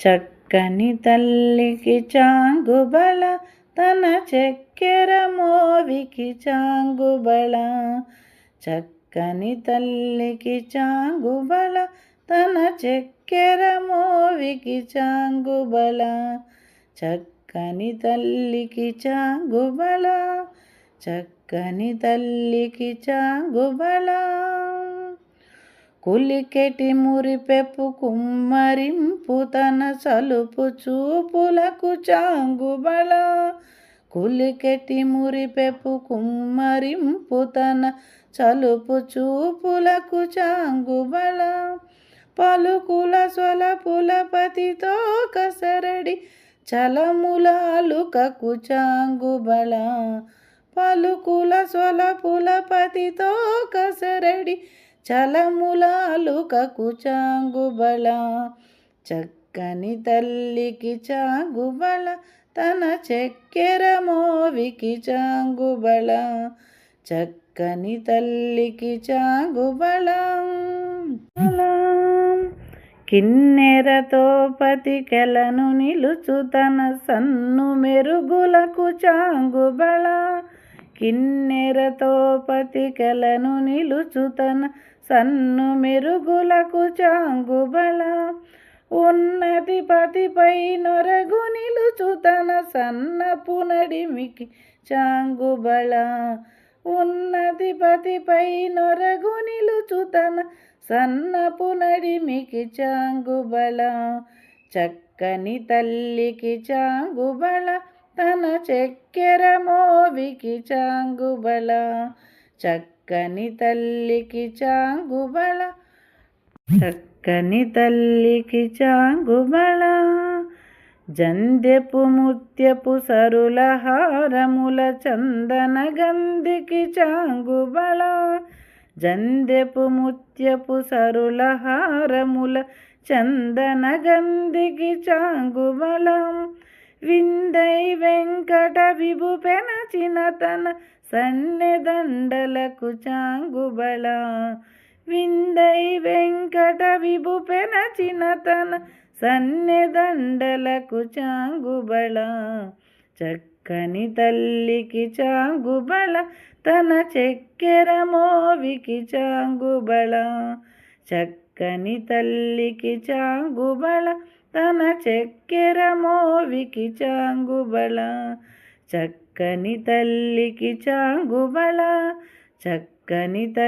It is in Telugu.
చక్కని తల్లికి చాంగుబల తన చక్కెర మోవికి చాంగుబల. చక్కని తల్లికి చాంగుబల తన చక్కెర మోవికి చాంగుబల. చక్కని తల్లికి చాంగుబల చక్కని తల్లికి చాంగుబళ కులికెటి మురిపెప్పు కుమ్మరింపు తన సలుపు చూపులకు చాంగుబళ. కులికెటి మురిపెప్పు కుమ్మరింపు తన చలుపు చూపులకు చాంగుబళ. పలుకుల స్వలపులపతితో కసరడి చలములాలుకకు చాంగుబళ. పలుకుల స్వలపులపతితో కసరడి చలములాలు చాంగుబళ చక్కని తల్లికి చాంగుబళ తన చెక్కెర మోవికి చాంగుబళ చక్కని తల్లికి చాంగుబళ కిన్నెరతో పతికెలను నిలుచు తన సన్ను మెరుగులకు చాంగుబళ కిన్నెరతో పతికెలను నిలుచు సన్ను మెరుగులకు చాంగుబళ ఉన్నతి పతిపై నొరగు నిలుచుతన సన్నపు నడిమికి చాంగుబళ ఉన్నతి పతిపై నొరగు నిలుచుతన సన్నపు నడిమికి చాంగుబళ చక్కని తల్లికి చాంగుబళ తన చక్కెర మోవికి చాంగుబల చక్కని తల్లికి చాంగుబల చక్కని తల్లికి చాంగుబల జందెపు ముత్యపు సరుల హారముల చందన గంధికి చాంగుబళ జందెపు ముత్యపు సరుల హారముల చందన గంధికి చాంగుబళ. వెంకట విభు పెనచిన తన సన్నెదండలకు చాంగుబల. విందై వెంకట విభు పెనచిన తన సన్నెదండలకు చాంగుబల. చక్కని తల్లికి చాంగుబల తన చెక్కెర మోవికి చాంగుబల. చక్క చక్కని తల్లికి చాంగుబళ తన చక్కెర మోవికి చాంగుబళ. చక్కని తల్లికి చాంగుబళ చక్కని తల్లి